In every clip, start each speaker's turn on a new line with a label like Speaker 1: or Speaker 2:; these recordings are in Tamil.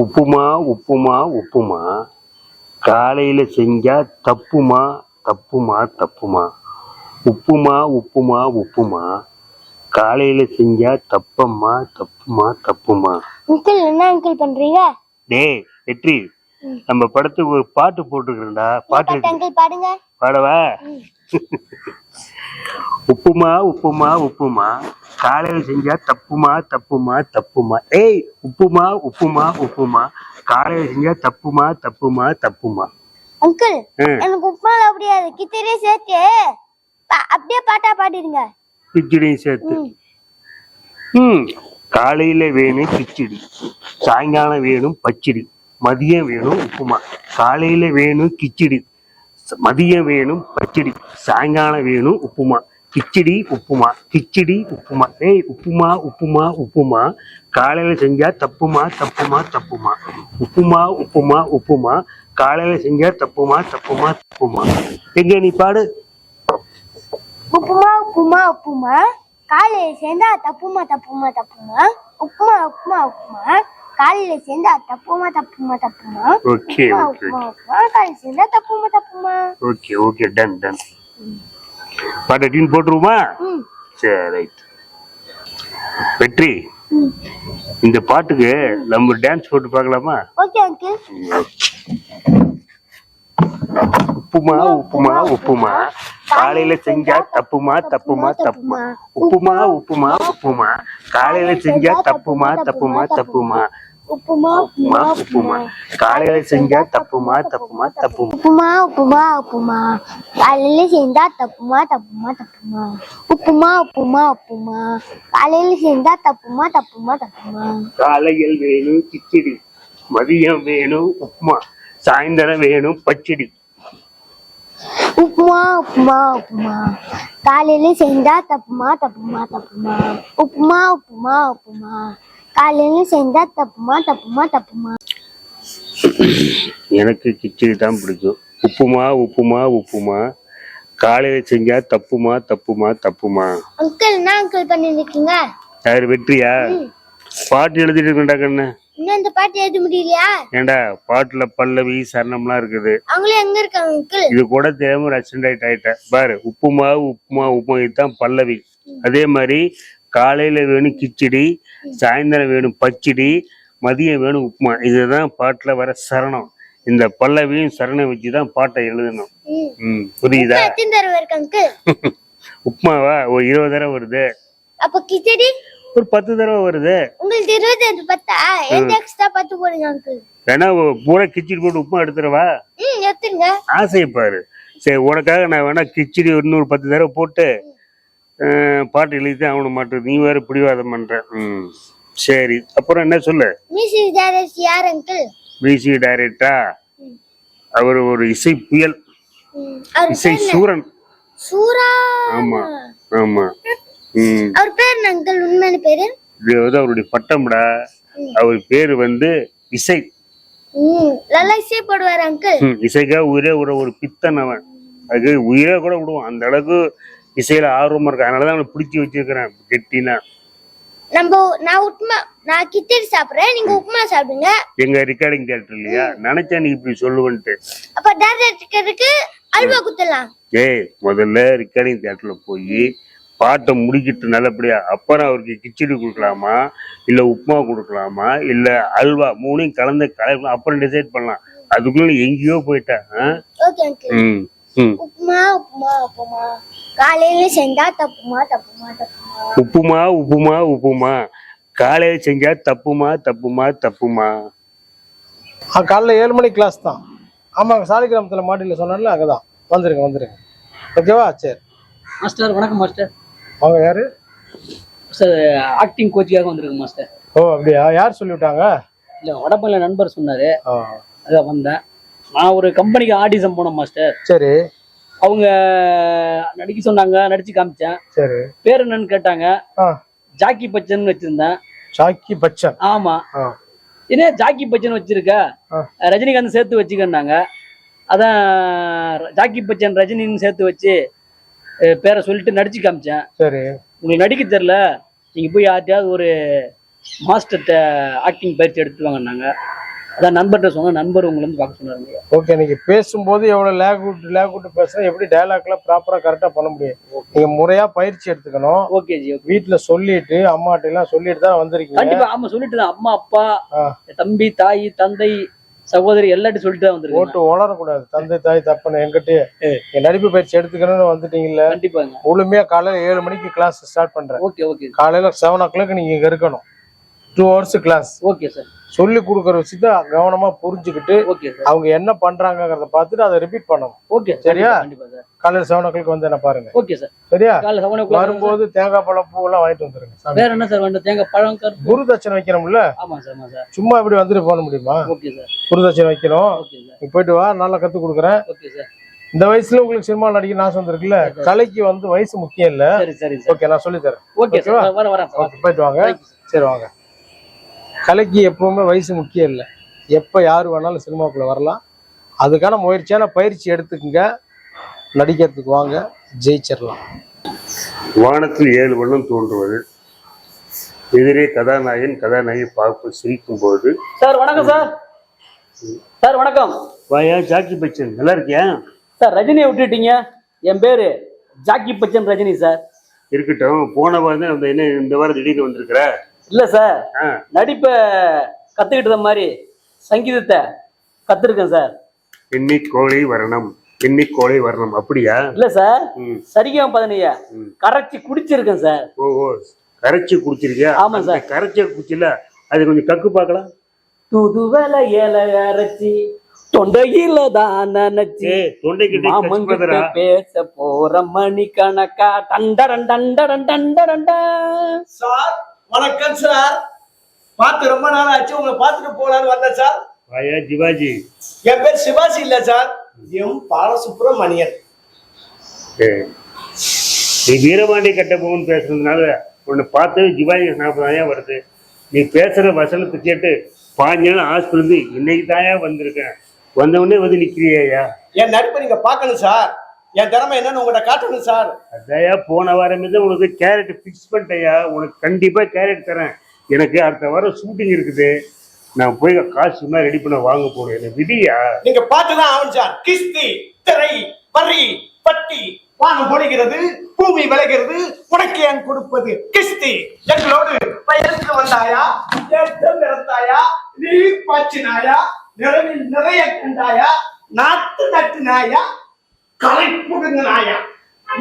Speaker 1: உப்புமா உப்புமா உப்புமா. காலையில் செஞ்சா தப்புமா தப்புமா தப்புமா. உப்புமா உப்புமா உப்புமா. காலையில் செஞ்சா தப்பம்மா தப்புமா தப்புமா.
Speaker 2: அங்கிள் என்ன அங்கிள் பண்றீங்க?
Speaker 1: டேய் வெற்றி. நம்ம படத்துக்கு ஒரு பாட்டு போட்டுக்கிறேன்டா பாட்டு
Speaker 2: அங்கிள் பாடுங்க.
Speaker 1: பாடவா? உப்புமா உப்புமா உப்புமா. காலையில் செஞ்சா தப்புமா தப்புமா தப்புமா. ஏய் உப்புமா உப்புமா உப்புமா. காலையில் செஞ்சா தப்புமா தப்புமா தப்புமா.
Speaker 2: அங்கிள். எனக்கு உப்புமால அப்படியாது கிச்சடியே சேர்த்து அப்படியே பாட்டா பாடிடுங்க.
Speaker 1: கிச்சடியும் சேர்த்து.
Speaker 2: ம்.
Speaker 1: காலையில வேணும் கிச்சடி. சாயங்காலம் வேணும் பச்சடி. மதியம் வேணும் உப்புமா. காலையில வேணும் கிச்சடி. மதியம் வேணும் பச்சடி. சாயங்காலம் வேணும் உப்புமா. கிச்சடி உப்புமா. கிச்சடி உப்புமா. ஏய் உப்புமா உப்புமா உப்புமா. காலையில் செஞ்சா தப்புமா தப்புமா தப்புமா. உப்புமா உப்புமா உப்புமா. காலையில் செஞ்சா தப்புமா தப்புமா தப்புமா. எங்க நீ பாடு.
Speaker 2: உப்புமா உப்புமா உப்புமா. காலையில சேர்ந்தா தப்புமா தப்புமா தப்புமா? உப்புமா உப்புமா உப்புமா? காலையில சேர்ந்தா தப்புமா தப்புமா தப்புமா?
Speaker 1: ஓகே
Speaker 2: உப்புமா
Speaker 1: ஓகே
Speaker 2: உப்புமா காலையில சேர்ந்தா தப்புமா தப்புமா?
Speaker 1: ஓகே ஓகே டன் டன் பாட்ட டீன் போட்டுருவோமா? சரி ரைட் வெற்றி இந்த பாட்டுக்கு நம்ம டான்ஸ் போட்டு பார்க்கலாமா?
Speaker 2: ஓகே அங்கிள்
Speaker 1: உப்புமா உப்புமா உப்புமா காலையில செஞ்சா தப்புமா தப்புமா தப்புமா உப்புமா உப்புமா உப்புமா. காலையில செஞ்சா தப்புமா தப்புமா தப்புமா
Speaker 2: உப்புமா
Speaker 1: உப்புமா உப்புமா காலையில செஞ்சா தப்புமா தப்புமா தப்புமா.
Speaker 2: உப்புமா உப்புமா உப்புமா. காலையில சேர்ந்தா தப்புமா தப்புமா தப்புமா. உப்புமா உப்புமா உப்புமா. காலையில சேர்ந்தா தப்புமா தப்புமா தப்புமா.
Speaker 1: காலையில் வேணும் கிச்சடி. மதியம் வேணும் உப்புமா. சாயந்தரம் வேணும் பச்சடி.
Speaker 2: உப்புமா உப்புமா உப்புமா. காலையில சேர்ந்தா தப்புமா தப்புமா தப்புமா. உப்புமா உப்புமா உப்புமா. காலையில சேர்ந்தா தப்புமா தப்புமா தப்புமா.
Speaker 1: எனக்கு கிச்சடி தான் பிடிக்கும். உப்புமா உப்புமா உப்புமா. காலையில செஞ்சா தப்புமா தப்புமா தப்புமா.
Speaker 2: அங்கிள் என்ன அங்கிள் பண்ணிருக்கீங்க?
Speaker 1: யாரு வெற்றியா? பாட்டு எழுதிட்டு இருக்கேன்டா கண்ணு.
Speaker 2: இன்னும் இந்த பாட்டு எழுத முடியலையா?
Speaker 1: ஏண்டா பாட்டுல பல்லவி சரணம்லாம் இருக்குது.
Speaker 2: அவங்களும் எங்க இருக்காங்க
Speaker 1: இது கூட தெரியாம ஒரு ஆக்சிடென்ட் ஆயிட்டு ஆயிட்டேன் பாரு உப்புமா உப்புமா உப்புமா இதுதான் பல்லவி அதே மாதிரி காலையில வேணும் கிச்சடி சாயந்தரம் வேணும் பச்சடி மதியம் வேணும் உப்புமா. இதுதான் பாட்டுல வர சரணம். இந்த பல்லவியும் சரணம் வச்சுதான் பாட்டை எழுதணும்.
Speaker 2: ம்.
Speaker 1: புரியுதா? உப்புமாவா? ஒரு இருபது தடவை வருது.
Speaker 2: அப்ப கிச்சடி?
Speaker 1: ஒரு பத்து தடவை வருது.
Speaker 2: உங்களுக்கு இருபத்தி அஞ்சு பத்தா எந்த எக்ஸ்ட்ரா பத்து போடுங்க அங்கிள்
Speaker 1: வேணா பூரா கிச்சடி போட்டு உப்புமா எடுத்துடவா?
Speaker 2: ம் எடுத்துங்க
Speaker 1: ஆசையை பாரு. சரி உனக்காக நான் வேணா கிச்சடி இன்னொரு பத்து தடவை போட்டு பாட்டு எழுதி ஆகண மாட்டேன் நீ வேற பிடிவாதம் பண்ற. ம். சரி அப்புறம் என்ன சொல்லு?
Speaker 2: மியூசிக் டைரக்டர் யார் அங்கிள்
Speaker 1: பிசி டைரக்டா அவர் ஒரு இசை புயல் இசை? சூரன்.
Speaker 2: சூரா.
Speaker 1: ஆமா ஆமா.
Speaker 2: அவர் பேர் அங்கிள் உண்மையான பேரு?
Speaker 1: இது வந்து அவருடைய பட்டம்டா. அவர் பேரு வந்து இசை.
Speaker 2: நல்லா இசை போடுவார் அங்கிள்
Speaker 1: இசைக்காக உயிரே விட ஒரு பித்தன் அவன். அது உயிரே கூட விடுவான். அந்த அளவுக்கு இசையில ஆர்வமா இருக்கு அதனாலதான் அவனை பிடிச்சி வச்சிருக்கிறேன் கெட்டினா.
Speaker 2: நம்ம நான் உப்புமா நான் கிச்சடி சாப்பிடுறேன். நீங்க உப்புமா சாப்பிடுங்க.
Speaker 1: எங்க ரெக்கார்டிங் தியேட்டர் இல்லையா? நினைச்சா நீ இப்படி சொல்லுவன்ட்டு.
Speaker 2: அப்ப டேரக்டருக்கு அல்வா குத்தலாம்.
Speaker 1: ஏய் முதல்ல ரெக்கார்டிங் தியேட்டர்ல போய் பாட்டை முடிக்கிட்டு நல்லபடியா அப்புறம் அவருக்கு கிச்சடி கொடுக்கலாமா? இல்ல உப்புமா கொடுக்கலாமா? இல்ல அல்வா மூணையும் கலந்து கலக்கலாம் அப்புறம் டிசைட் பண்ணலாம். அதுக்குள்ள எங்கேயோ போயிட்ட ஆ?
Speaker 2: ஓகே அங்கிள்
Speaker 1: ம் ம்.
Speaker 2: உப்புமா உப்புமா உப்புமா. காலையில செஞ்சா தப்புமா தப்புமா தப்புமா?
Speaker 1: உப்புமா உப்புமா உப்புமா. காலையில செஞ்சா தப்புமா தப்புமா தப்புமா?
Speaker 3: ஆ காலைல ஏழு மணி கிளாஸ் தான். ஆமாங்க சாலிகிராமத்தில் மாடியில் சொன்னால அங்கே தான் வந்துருங்க வந்துருங்க. ஓகேவா? சரி.
Speaker 4: மாஸ்டர் வணக்கம் மாஸ்டர்
Speaker 3: அவங்க யாரு?
Speaker 4: சார் ஆக்டிங் கோச்சுக்காக வந்திருக்கு மாஸ்டர்
Speaker 3: ஓ அப்படியா? யார் சொல்லிவிட்டாங்க
Speaker 4: இல்லை வடபழனில நண்பர் சொன்னார். அதான் வந்தேன். நான் ஒரு கம்பெனிக்கு ஆடிஷன் போனேன் மாஸ்டர்
Speaker 3: சரி.
Speaker 4: அவங்க நடிக்க சொன்னாங்க நடிச்சு காமிச்சேன்.
Speaker 3: சரி.
Speaker 4: பேர் என்னன்னு கேட்டாங்க. ஜாக்கி பச்சன் வச்சிருந்தேன்.
Speaker 3: சாக்கி பச்சன்.
Speaker 4: ஆமா. என்ன ஜாக்கி பச்சன் வச்சிருக்க. ரஜினிகாந்த் சேர்த்து வச்சுக்கன்னாங்க. அதான் ஜாக்கி பச்சன் ரஜினின்னு சேர்த்து வச்சு பேரை சொல்லிட்டு நடிச்சு காமிச்சேன்.
Speaker 3: சரி.
Speaker 4: உங்களுக்கு நடிக்க தெரில நீங்க போய் யார்ட்டையாவது ஒரு மாஸ்டர்கிட்ட ஆக்டிங் பயிற்சி எடுத்து வாங்கினாங்க அதான் நண்பர்கிட்ட சொன்னா நண்பர் உங்களை வந்து பார்க்க சொன்னாருங்க
Speaker 3: ஓகே நீங்க பேசும்போது எவ்வளவு லேக் விட்டு லேக் விட்டு பேசுனா எப்படி டயலாக்ல ப்ராப்பரா கரெக்டா பண்ண முடியும்? நீங்க முறையா பயிற்சி எடுத்துக்கணும்.
Speaker 4: ஓகே ஜி
Speaker 3: வீட்டுல சொல்லிட்டு அம்மாட்ட எல்லாம் சொல்லிட்டு தான் வந்திருக்கீங்க.
Speaker 4: கண்டிப்பா ஆமா சொல்லிட்டு தான் அம்மா அப்பா. தம்பி தாய் தந்தை சகோதரி எல்லாத்தையும் சொல்லிட்டு தான் வந்திருக்கேன்.
Speaker 3: ஓட்டு வளரக்கூடாது தந்தை தாய் தப்பன என்கிட்டயே. என் நடிப்பு பயிற்சி எடுத்துக்கணும்னு வந்துட்டீங்கல்ல?
Speaker 4: கண்டிப்பாங்க.
Speaker 3: முழுமையா காலையில ஏழு மணிக்கு கிளாஸ் ஸ்டார்ட் பண்றேன்.
Speaker 4: Okay okay.
Speaker 3: காலையில செவன் ஓ கிளாக் நீங்க இங்க இருக்கணும். Two hours class
Speaker 4: okay sir
Speaker 3: சொல்லி கொடுக்குற விஷயத்த கவனமா புரிஞ்சுக்கிட்டு
Speaker 4: ஓகே
Speaker 3: அவங்க என்ன பண்றாங்கங்கிறத பார்த்துட்டு அதை ரிப்பீட் பண்ணணும்.
Speaker 4: ஓகே
Speaker 3: சரியா? காலையில செவன் ஓ கிளாக் வந்து என்ன பாருங்க.
Speaker 4: ஓகே சார்
Speaker 3: சரியா? வரும்போது தேங்காய் பழம் பூ எல்லாம் வாங்கிட்டு வந்துருங்க.
Speaker 4: வேற என்ன சார் வேண்டும் தேங்காய் பழம்
Speaker 3: குரு தட்சணை வைக்கணும்ல?
Speaker 4: ஆமா சார்
Speaker 3: சும்மா இப்படி வந்துட்டு போக முடியுமா?
Speaker 4: ஓகே சார்
Speaker 3: குரு தட்சணை நீ போயிட்டு வா நல்லா கத்து கொடுக்குறேன்.
Speaker 4: ஓகே சார்
Speaker 3: இந்த வயசுல உங்களுக்கு சினிமா நடிக்க ஆசை வந்திருக்குல்ல? கலைக்கு வந்து வயசு முக்கியம் இல்ல.
Speaker 4: சரி சரி சார்
Speaker 3: ஓகே நான் சொல்லி தரேன்.
Speaker 4: ஓகே
Speaker 3: போயிட்டு வாங்க. சரி வாங்க. கலைக்கு எப்பவுமே வயசு முக்கியம் இல்லை. எப்போ யார் வேணாலும் சினிமாக்குள்ள வரலாம். அதுக்கான முயற்சியான பயிற்சி எடுத்துக்கங்க. நடிக்கிறதுக்கு வாங்க. ஜெயிச்சிடலாம்
Speaker 1: வானத்தில் ஏழு வண்ணம் தோன்றுவது. எதிரே கதாநாயகன் கதாநாயகி பார்ப்பு சிரிக்கும் போது
Speaker 4: சார் வணக்கம் சார். சார் வணக்கம்.
Speaker 1: வாயா ஜாக்கி பச்சன் நல்லா இருக்கியா?
Speaker 4: சார் ரஜினியை விட்டுட்டீங்க. என் பேரு ஜாக்கி பச்சன் ரஜினி சார்.
Speaker 1: இருக்கட்டும். போன வாரம் அந்த என்ன இந்த வாரம் திடீர்னு வந்திருக்கிற?
Speaker 4: இல்ல சார். நடிப்பை கத்துக்கிட்ட மாதிரி சங்கீதத்தை கத்துருக்கேன் சார்.
Speaker 1: எண்ணி கோழை வரணும் எண்ணி கோழை வரணும் அப்படியா?
Speaker 4: இல்ல சார்.
Speaker 1: ம்.
Speaker 4: சரிகம் பதினைய. கரைச்சி குடிச்சிருக்கேன் சார்.
Speaker 1: ஓ ஓ கரைச்சி குடிச்சிருக்கியா?
Speaker 4: ஆமா சார்.
Speaker 1: கரைச்ச குடிச்சில அது கொஞ்சம் கக்கு பார்க்கலாம்.
Speaker 4: துதுவல இல அரைச்சி தொண்டையில தான் நினைச்சு
Speaker 1: ஏ தொண்டைக்கிட்டே
Speaker 4: பேச போற மணி கணக்கா டண்டரன் டண்டரன் டண்டரண்டா
Speaker 5: சார் வணக்கம் சார். பார்த்து ரொம்ப நாள் ஆச்சு. உங்களை பார்த்துட்டு போலான்னு வந்தேன் சார்.
Speaker 1: வாயா ஜிவாஜி
Speaker 5: என் பேர் சிவாஜி இல்ல சார். எம் பாலசுப்ரமணியன்.
Speaker 1: நீ வீரபாண்டி கட்டபொம்மன் பேசுறதுனால உன்னை பார்த்து ஜிவாஜி ஞாபகம் வருது. நீ பேசுற வசனத்தை கேட்டு பாஞ்சு ஹாஸ்பிட்டல் இன்னைக்கு தாயா வந்திருக்கேன் வந்த உடனே வந்து நிக்கிறியா
Speaker 5: என் நடிப்பை நீங்க பார்க்கணும் சார். என் திறமை என்னன்னு உங்கள்கிட்ட காட்டணும் சார்.
Speaker 1: அதாயா போன வாரமே தான் உனக்கு கேரட் ஃபிக்ஸ் பண்ணிட்டேயா? உனக்கு கண்டிப்பா கேரட் தரேன். எனக்கு அடுத்த வாரம் ஷூட்டிங் இருக்குது. நான் போய் காசு சும்மா ரெடி பண்ண வாங்க போறேன். எனக்கு விதியா
Speaker 5: நீங்க பார்த்துதான் ஆகணும் சார். கிஸ்தி திரை வரி பட்டி வானம் பொழிகிறது பூமி விளைகிறது உனக்கு ஏன் கொடுப்பது? கிஸ்தி எங்களோடு பயிருக்கு வந்தாயா? ஏற்றம் இறந்தாயா? நீர் பாய்ச்சினாயா? நிறவில் நிறைய கண்டாயா? நாட்டு நட்டினாயா? களை புடுங்கினாயா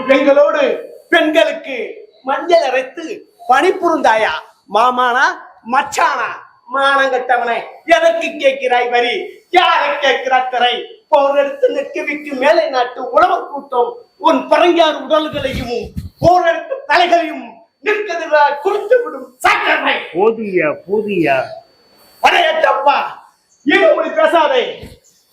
Speaker 5: எங்களோடு பெண்களுக்கு மஞ்சள் அரைத்து பணிபுரிந்தாயா? மாமானா மச்சானா? மானங்கட்டவனை எதற்கு கேட்கிறாய் வரி? யாரை கேட்கிறாய் திரை போர் எடுத்து நிற்க வைக்கும் மேலை நாட்டு உழவு கூட்டம் உன் பரங்கார் உடல்களையும் போர் எடுத்து தலைகளையும் நிற்கதிராய் குளித்து விடும் சக்கரை
Speaker 1: போதுயா போதுயா?
Speaker 5: படையட்டப்பா மொழி பேசாதே.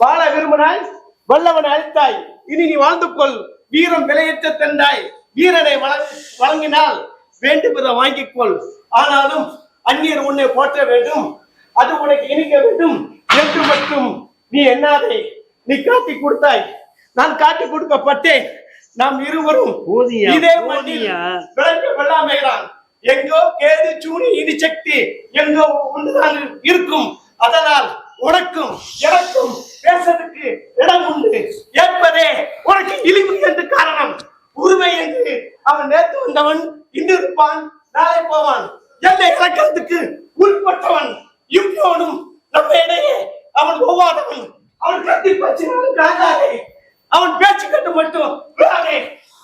Speaker 5: வாழ விரும்பினாய் வல்லவனை அழித்தாய். இனி நீ வாழ்ந்து கொள் வீரம் விலையற்ற தந்தாய் வீரனை வழங்க- வழங்கினால் வேண்டுமெற வாங்கிக் கொள் ஆனாலும் அந்நியர் உன்னை போற்ற வேண்டும். அது உனக்கு இனிக்க வேண்டும் என்று மட்டும் நீ எண்ணாதே நீ காட்டி கொடுத்தாய். நான் காட்டி கொடுக்கப்பட்டேன். நாம் இருவரும் இதே மண்ணில். விளங்க வெள்ளாமைகிறான் எங்கோ கேது சூனி இடி சக்தி எங்கோ ஒன்றுதான் இருக்கும். அதனால் உனக்கும் எனக்கும் பேசுறதுக்கு இடம் உண்டு ஏற்பதே உனக்கு இழிவு என்று காரணம். உரிமை என்று அவன் நேற்று வந்தவன் இன்று இருப்பான் நாளை போவான். என்னை இறக்கிறதுக்கு உள்பட்டவன் இவ்வளவனும் நம்ம இடையே அவன் ஒவ்வாதவன். அவன் கத்தி பச்சினாலும் காக்காதே அவன் பேச்சு கட்டு மட்டும் விடாதே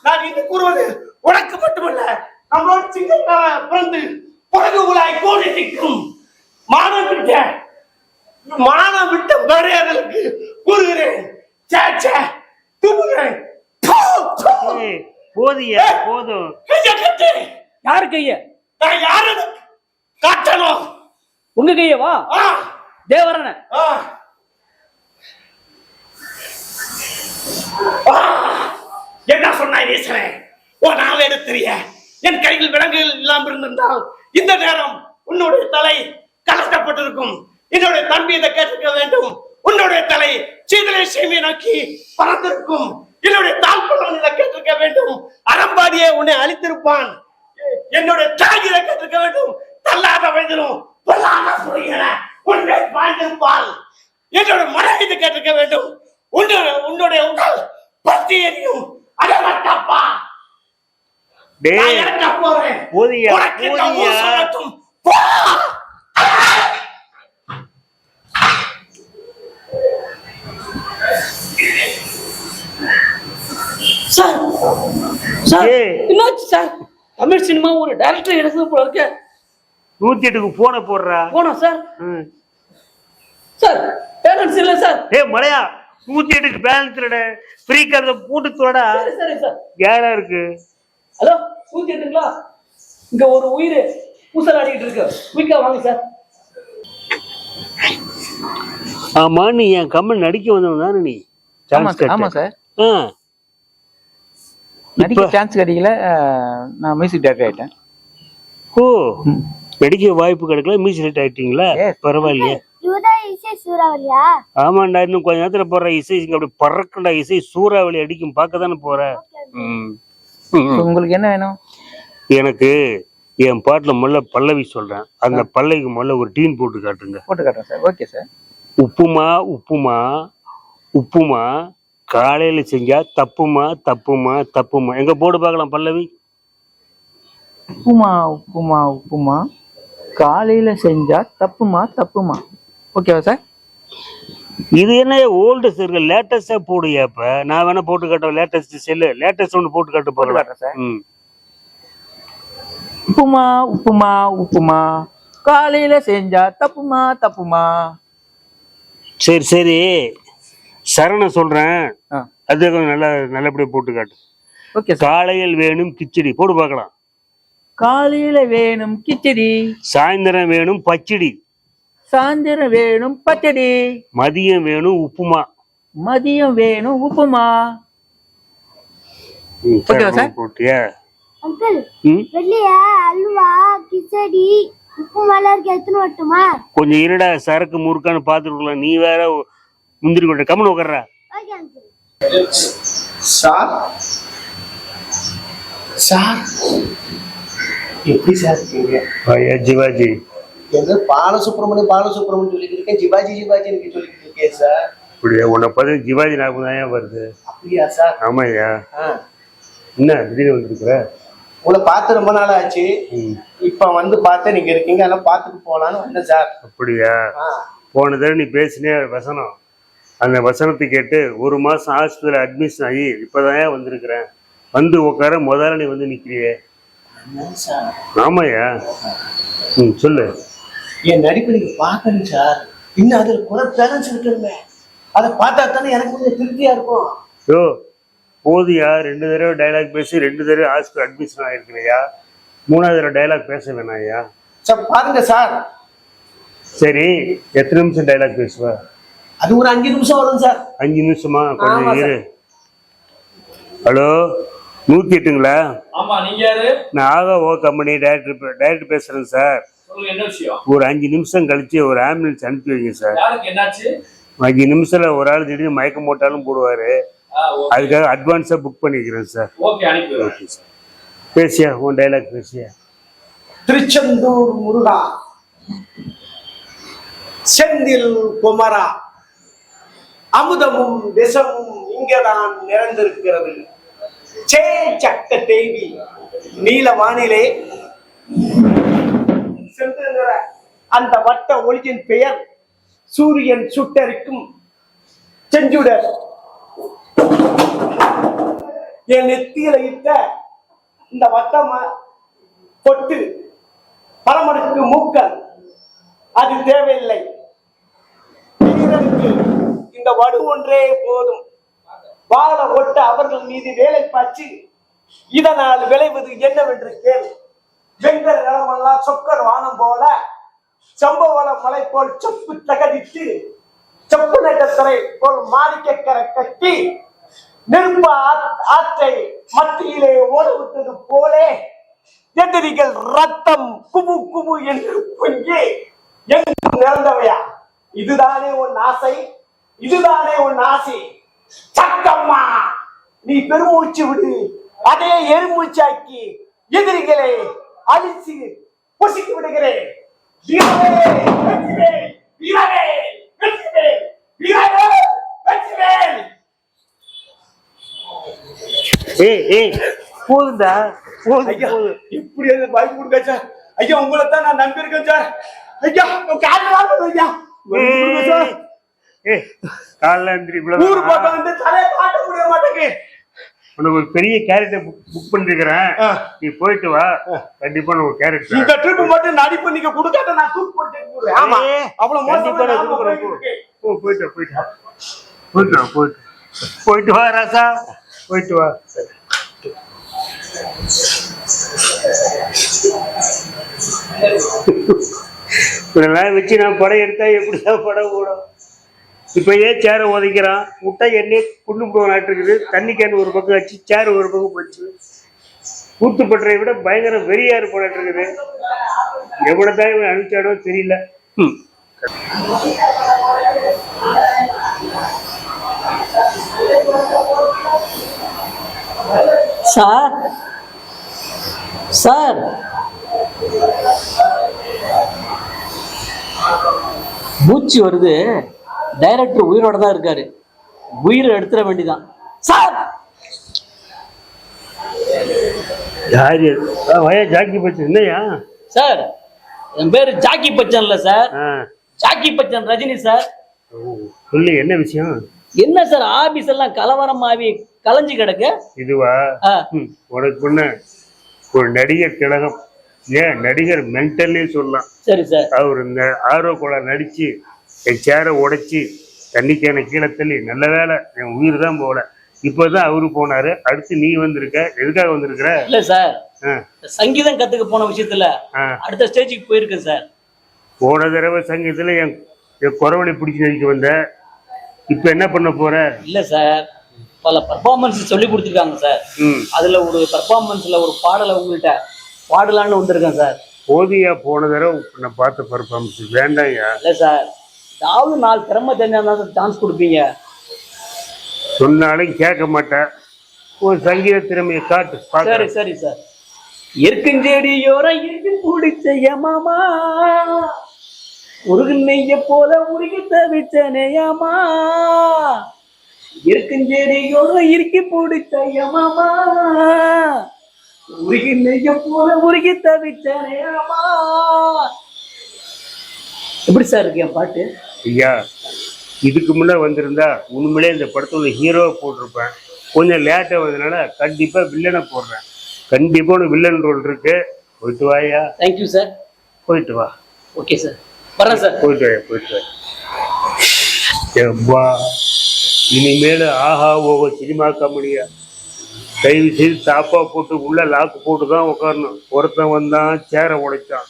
Speaker 5: நான் இன்று கூறுவது உனக்கு மட்டுமல்ல நம்மளோட சிங்கங்கள பிறந்து பிறகு உலாய் கோடி நிற்கும் மானம் மானம் விட்ட மரியாதைகளுக்கு கூறுகிறேன். சே, சே, துப்புகிறேன்
Speaker 1: போதுயா போதும்.
Speaker 5: கையை கட்டு.
Speaker 4: யாரு கைய?
Speaker 5: நான் யாருன்னு காட்டணும்
Speaker 4: உங்க கைய வா.
Speaker 5: ஆ,
Speaker 4: தேவரன.
Speaker 5: என்ன சொன்னாய் ஈசனே ஓ நான் எடுத்துறிய என் கையில் விலங்குகள் இல்லாமல் இருந்திருந்தால் இந்த நேரம் உன்னுடைய தலை கலட்டப்பட்டிருக்கும். என்னுடைய தம்பி இதை கேட்டிருக்க வேண்டும். உன்னுடைய தலை சீதலை சேமியை நோக்கி பறந்திருக்கும். என்னுடைய தாழ்புலம் இதை கேட்டிருக்க வேண்டும். அறம்பாடியே உன்னை அழித்திருப்பான். என்னுடைய தாய் இதை கேட்டிருக்க வேண்டும். தள்ளாத வயதிலும் பொல்லாத உன்னை பாய்ந்திருப்பாள் என்னோட மனைவி கேட்டிருக்க வேண்டும். உன்னுடைய உன்னுடைய உடல் பத்தி எரியும். அடவட்டப்பா போறேன்.
Speaker 1: போதியா போதியா
Speaker 4: சார் சார்
Speaker 1: ஏய்.
Speaker 4: என்னாச்சு சார்? தமிழ் சினிமா ஒரு டைரக்டர் எடுத்தது போல இருக்க.
Speaker 1: நூத்தி எட்டுக்கு போன போடுறா.
Speaker 4: போனா சார்?
Speaker 1: ம்.
Speaker 4: சார் பேரண்ட்ஸ் இல்ல சார்.
Speaker 1: ஏய் மலையா நூத்தி எட்டுக்கு பேலன்ஸ் இல்லட. ஃப்ரீ கார்ட போட்டு தோடா
Speaker 4: சரி சரி சார்.
Speaker 1: ஏடா இருக்கு?
Speaker 4: ஹலோ நூத்தி எட்டுங்களா? இங்க ஒரு உயிர் பூசலாடிட்டு இருக்கு. குயிக்கா வாங்க சார்.
Speaker 1: ஆமா நீ என் கம்மல் நடிக்க வந்தவன் தானே நீ.
Speaker 6: ஆமா சார் ஆமா சார்.
Speaker 1: ஆ.
Speaker 6: நடிக்க சான்ஸ் கிடைக்கல நான் மியூசிக் டைரக்டர் ஆயிட்டேன்.
Speaker 1: ஓ நடிக்க வாய்ப்பு கிடைக்கல மியூசிக் ஆயிட்டீங்களா?
Speaker 6: Yes.
Speaker 1: பரவாயில்லையே. ஆமாண்டா இன்னும் கொஞ்ச நேரத்துல போற இசை இங்க அப்படி பறக்கண்டா இசை சூறாவளி அடிக்கும் பார்க்க தானே போற
Speaker 6: உங்களுக்கு என்ன வேணும்?
Speaker 1: எனக்கு என் பாட்டுல முதல்ல பல்லவி சொல்றேன். அந்த பல்லவிக்கு முதல்ல ஒரு டீன் போட்டு காட்டுங்க.
Speaker 6: போட்டு காட்டுறேன் sir okay sir
Speaker 1: upma upma upma காலையில செஞ்சா தப்புமா தப்புமா தப்புமா? எங்க போர்டு பார்க்கலாம் பல்லவி.
Speaker 6: உப்புமா உப்புமா உப்புமா. காலையில செஞ்சா தப்புமா தப்புமா? ஓகேவா சார்?
Speaker 1: இது என்ன ஓல்டு இருக்கு லேட்டஸ்டா போடுயா இப்ப? நான் வேணா போட்டு காட்டுறேன் லேட்டஸ்ட் செல்லு. லேட்டஸ்ட் ஒன்று போட்டு காட்ட
Speaker 6: காட்டுறேன் சார்.
Speaker 1: ம்.
Speaker 6: உப்புமா உப்புமா உப்புமா. காலையில செஞ்சா தப்புமா தப்புமா?
Speaker 1: சரி சரி. சரணம் சொல்றேன். அது கொஞ்சம் நல்லா நல்லபடியா போட்டு காட்டு.
Speaker 6: Okay sir.
Speaker 1: காலையில் வேணும் கிச்சடி. போட்டு பார்க்கலாம்.
Speaker 6: காலையில வேணும் கிச்சடி.
Speaker 1: சாயந்தரம் வேணும் பச்சடி.
Speaker 6: சாயந்தரம் வேணும் பச்சடி.
Speaker 1: மதியம் வேணும் உப்புமா.
Speaker 6: மதியம் வேணும் உப்புமா.
Speaker 1: கொஞ்சம் இருடா சரக்கு முறுக்கான்னு பார்த்துருக்கலாம் நீ வேற முந்திரி கொட்ட come on
Speaker 2: uncle
Speaker 5: sir? Sir? எப்படி சார் இருக்கீங்க?
Speaker 1: ஐயா ஜிவாஜி.
Speaker 5: எங்க பாலசுப்ரமணியம் பாலசுப்ரமணியம் சொல்லிட்டு இருக்கேன். ஜிபாஜி ஜிபாஜி எனக்கு சொல்லிட்டு இருக்கேன் சார்.
Speaker 1: இப்படியா உன்னை பார்த்து ஜிவாஜி ஞாபகம் தான் வருது?
Speaker 5: அப்படியா சார்?
Speaker 1: ஆமாய்யா. என்ன திடீர்னு வந்துருக்குற?
Speaker 5: உங்களை பார்த்து ரொம்ப நாள் ஆச்சு. இப்ப வந்து பார்த்தேன். நீங்க இருக்கீங்க. அதெல்லாம் பார்த்துட்டு போலான்னு வந்தேன் சார்.
Speaker 1: அப்படியா. போன தடவை நீ பேசினே வசனம். அந்த வசனத்தை கேட்டு ஒரு மாசம் ஹாஸ்பிட்டல் அட்மிஷன் ஆகி இப்போதான் வந்திருக்கிறேன். வந்து உட்கார முதல்ல நீ வந்து
Speaker 5: சார்
Speaker 1: ஆமாய்யா? ம் சொல்லு.
Speaker 5: என் நடிப்பு நீங்க பார்க்கணும் சார். இன்னும் அதுல குறை பேலன்ஸ் இருக்குங்க அதை பார்த்தா தானே எனக்கு கொஞ்சம் திருப்தியா இருக்கும்.
Speaker 1: யோ போதியா ரெண்டு தடவை டைலாக் பேசி ரெண்டு தடவை ஹாஸ்பிட்டல் அட்மிஷன் ஆகிருக்கிறியா மூணாவது தடவை டைலாக் பேச வேணாயா
Speaker 5: சார் பாருங்க சார்.
Speaker 1: சரி எத்தனை நிமிஷம் டைலாக் பேசுவ?
Speaker 5: அது ஒரு அஞ்சு நிமிஷம் வரும் சார்.
Speaker 1: அஞ்சு நிமிஷமா? கொஞ்சம். இரு. ஹலோ? நூத்தி எட்டுங்களா
Speaker 7: ஆமா நீங்க யாரு?
Speaker 1: நான் ஆகா ஓ கம்பெனி டைரக்டர் டைரக்டர் பேசுறேன் சார்.
Speaker 7: சொல்லுங்க என்ன விஷயம்?
Speaker 1: ஒரு அஞ்சு நிமிஷம் கழிச்சு ஒரு ஆம்புலன்ஸ் அனுப்பி வைங்க சார்.
Speaker 7: யாருக்கு என்னாச்சு?
Speaker 1: அஞ்சு நிமிஷத்துல ஒரு ஆள் திடீர்னு மயக்கம் போட்டாலும் போடுவாரு. அதுக்காக அட்வான்ஸா புக் பண்ணிக்கிறேன் சார்.
Speaker 7: Okay
Speaker 1: sir. பேசியா? உன் டைலாக் பேசியா?
Speaker 5: திருச்செந்தூர் முருகா. செந்தில் குமரா. அமுதமும் விஷமும் இங்கதான் நிறைந்திருக்கிறது. சே சக்க தேவி நீல வானிலே. சென்றுகிற அந்த வட்ட ஒளியின் பெயர் சூரியன் சுட்டரிக்கும் செஞ்சுடர். என் நெத்தியில இட்ட இந்த வட்டமா பொட்டு பரமனுக்கு மூக்கல். அது தேவையில்லை. இந்த வடு ஒன்றே போதும். வாழ ஒட்ட அவர்கள் மீது வேலை பாய்ச்சி இதனால் விளைவது என்னவென்று கேள். வெங்கல நிலமெல்லாம் சொக்கர் வானம் போல சம்பவள மலை போல் சொப்பு தகதித்து செப்பு நட்டத்தரை போல் மாணிக்கக்கரை கட்டி நெருப்பு ஆத்- ஆற்றை மத்தியிலே ஓட விட்டது போலே எதிரிகள் ரத்தம் குபு குபு என்று கொஞ்சி எங்கும் நிறந்தவையா? இதுதானே உன் ஆசை? இதுதானே உன் ஆசை? சக்கம்மா நீ பெருமூச்சு விடு. அதே எருமூச்சாக்கி எதிரிகளை அழிச்சு பொசிக்கு விடுகிறேன்.
Speaker 1: போதுண்டா போதும்
Speaker 5: இப்படி பயப்பு கொடுக்காச்சா ஐயா உங்களை தான் நான் நம்பியிருக்கேன் சார். ஐயா காலையில் ஐயா.
Speaker 1: காலைல எந்திரி
Speaker 5: ஊர் பக்கம் வந்து தலையை காட்ட முடிய மாட்டேங்க
Speaker 1: உனக்கு ஒரு பெரிய கேரட்டை புக் பண்ணிருக்கிறேன். நீ போயிட்டு வா. கண்டிப்பா நான் ஒரு கேரட்
Speaker 5: இந்த ட்ரிப் மட்டும் நடிப்பு நீங்க கொடுக்காத நான் தூக்கு போட்டு ஆமா. அவ்வளவு மோசமா
Speaker 1: நான்
Speaker 5: போயிட்டு
Speaker 1: போயிட்டு போயிட்டு போயிட்டு போயிட்டு வா. ராசா. போயிட்டு வா. இதெல்லாம் வச்சு நான் படம் எடுத்தா எப்படிதான் படம் ஓடும்? இப்ப ஏன் சேரை உதைக்கிறான். முட்டை எண்ணெய் குண்டு போனாட்டு இருக்குது தண்ணி கேன் ஒரு பக்கம் வச்சு சேர் ஒரு பக்கம் போச்சு. கூத்துப்பட்டறை விட பயங்கர வெறியா இருப்பாட்டு இருக்குது எவ்வளவுதான் இவன் அனுப்பிச்சாடோ தெரியல. ம்.
Speaker 4: சார். சார். மூச்சு வருது. டைரக்டர் உயிரோட தான் இருக்காரு. உயிரை எடுத்துட வேண்டிதான். சார்
Speaker 1: யார்? வயா ஜாக்கி பச்சு என்னையா
Speaker 4: சார் என் பேரு ஜாக்கி பச்சன் இல்ல சார் ஜாக்கி பச்சன் ரஜினி சார்
Speaker 1: சொல்லு என்ன விஷயம்?
Speaker 4: என்ன சார் ஆபீஸ் எல்லாம் கலவரமாவி கலைஞ்சு கிடக்கு.
Speaker 1: இதுவா? உனக்கு முன்ன ஒரு நடிகர் திலகம். ஏன்? நடிகர் மென்டல்லே சொல்லலாம்.
Speaker 4: சரி சார்
Speaker 1: அவர் இந்த ஆர்வ கோளை நடிச்சு என் சேரை உடைச்சி தண்ணிக்கான கீழே தள்ளி நல்ல வேலை என் உயிர் தான் போகல இப்போதான் அவரு போனாரு. அடுத்து நீ வந்திருக்க எதுக்காக வந்திருக்கிற?
Speaker 4: இல்ல சார். சங்கீதம் கத்துக்க போன விஷயத்துல. அடுத்த ஸ்டேஜுக்கு போயிருக்கேன் சார்.
Speaker 1: போன தடவை சங்கீதத்துல என் என் குறவழி பிடிச்சி நடிக்க வந்த இப்போ என்ன பண்ண போற?
Speaker 4: இல்ல சார். பல பர்ஃபார்மன்ஸ் சொல்லி கொடுத்துருக்காங்க சார். அதுல ஒரு பர்ஃபார்மன்ஸ்ல ஒரு பாடலை உங்கள்கிட்ட பாடலான்னு வந்திருக்கேன் சார்.
Speaker 1: போதியா போன தடவை நான் பார்த்த பர்ஃபார்மன்ஸ் வேண்டாம்யா.
Speaker 4: இல்ல சார். ஏதாவது நாலு திறமை தெரிஞ்சா சான்ஸ் கொடுப்பீங்க?
Speaker 1: சொன்னாலும் கேட்க மாட்டேன். ஒரு சங்கீத திறமையை காட்டு
Speaker 4: சரி. சரி சார். இருக்கஞ்செடியோரம் இருக்கு பிடிச்ச மாமா உருகு நெய்ய போல உருகி தவிச்சனையாமா இருக்கஞ்செடியோரம் இருக்கு பிடிச்ச மாமா உருகி நெய்ய போல உருகி தவிச்சனையாமா எப்படி சார் இருக்கு என் பாட்டு?
Speaker 1: ஐயா இதுக்கு முன்னே வந்திருந்தா உண்மையிலே இந்த படத்தோட ஹீரோவை போட்டிருப்பேன். கொஞ்சம் லேட்டாக வந்ததுனால கண்டிப்பாக வில்லனை போடுறேன். கண்டிப்பாக உனக்கு வில்லன் ரோல் இருக்கு. போயிட்டு வாயா
Speaker 4: தேங்க்யூ சார்
Speaker 1: போயிட்டு வா.
Speaker 4: ஓகே சார் வரேன் சார்
Speaker 1: போயிட்டு வாயா போயிட்டு வா. எவ்வா இனிமேல் ஆஹா ஓஹோ சினிமா காமெடியா தயவு செய்து தாப்பா போட்டு உள்ள லாக்கு போட்டு தான் உட்காரணும். ஒருத்தன் வந்தான் சேரை உடைச்சான்.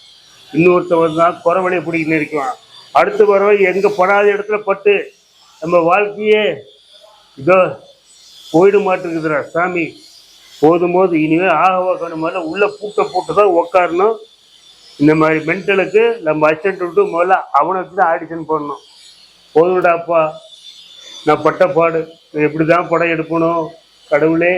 Speaker 1: இன்னொருத்தன் வந்தான் குறவழையை பிடிக்கின்னு இருக்குவான் அடுத்து வரவை எங்கே படாத இடத்துல பட்டு நம்ம வாழ்க்கையே இதோ போயிட மாட்டேங்குதுரா சாமி. போதும் போது இனிமே ஆக முதல்ல உள்ள பூட்டை போட்டு தான் உக்காரணும். இந்த மாதிரி மென்டலுக்கு நம்ம அசிஸ்டன்ட் விட்டு முதல்ல அவனுக்கு தான் ஆடிஷன் பண்ணணும். போதும்டாப்பா. நான் பட்டப்பாடு எப்படி தான் படம் எடுக்கணும்? கடவுளே